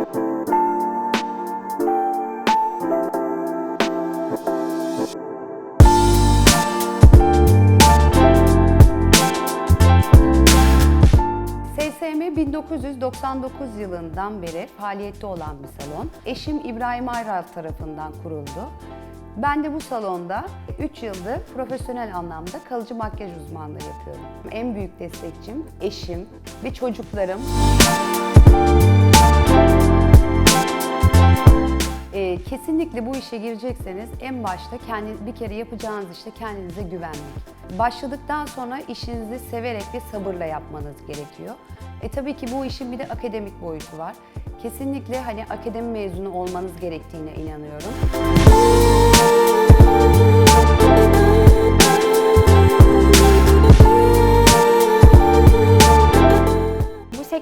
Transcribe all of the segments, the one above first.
SSM 1999 yılından beri faaliyette olan bir salon. Eşim İbrahim Ayral tarafından kuruldu. Ben de bu salonda 3 yıldır profesyonel anlamda kalıcı makyaj uzmanlığı yapıyorum. En büyük destekçim eşim ve çocuklarım. Müzik Ee, kesinlikle bu işe girecekseniz en başta kendi bir kere yapacağınız işte kendinize güvenmek. Başladıktan sonra işinizi severek ve sabırla yapmanız gerekiyor. E tabii ki bu işin bir de akademik boyutu var. Kesinlikle hani akademi mezunu olmanız gerektiğine inanıyorum. Bu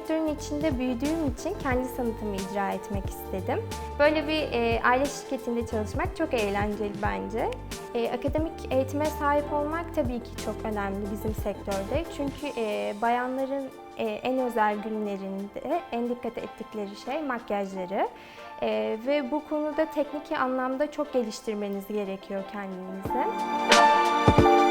sektörün içinde büyüdüğüm için kendi sanatımı icra etmek istedim. Böyle bir e, aile şirketinde çalışmak çok eğlenceli bence. E, akademik eğitime sahip olmak tabii ki çok önemli bizim sektörde. Çünkü e, bayanların e, en özel günlerinde en dikkat ettikleri şey makyajları. E, ve bu konuda teknik anlamda çok geliştirmeniz gerekiyor kendinizi.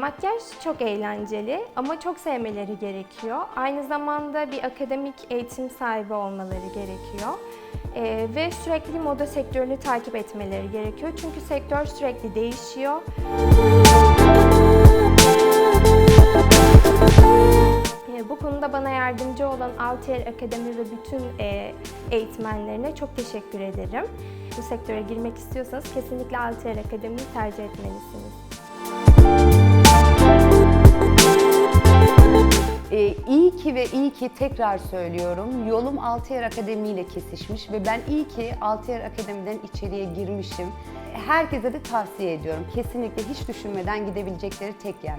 Makyaj çok eğlenceli ama çok sevmeleri gerekiyor. Aynı zamanda bir akademik eğitim sahibi olmaları gerekiyor. E, ve sürekli moda sektörünü takip etmeleri gerekiyor. Çünkü sektör sürekli değişiyor. E, bu konuda bana yardımcı olan Altier Akademi ve bütün e, eğitmenlerine çok teşekkür ederim. Bu sektöre girmek istiyorsanız kesinlikle Altier Akademi'yi tercih etmelisiniz. Ee, ki tekrar söylüyorum. Yolum Altiyer Akademi ile kesişmiş ve ben iyi ki Altiyer Akademi'den içeriye girmişim. Herkese de tavsiye ediyorum. Kesinlikle hiç düşünmeden gidebilecekleri tek yer.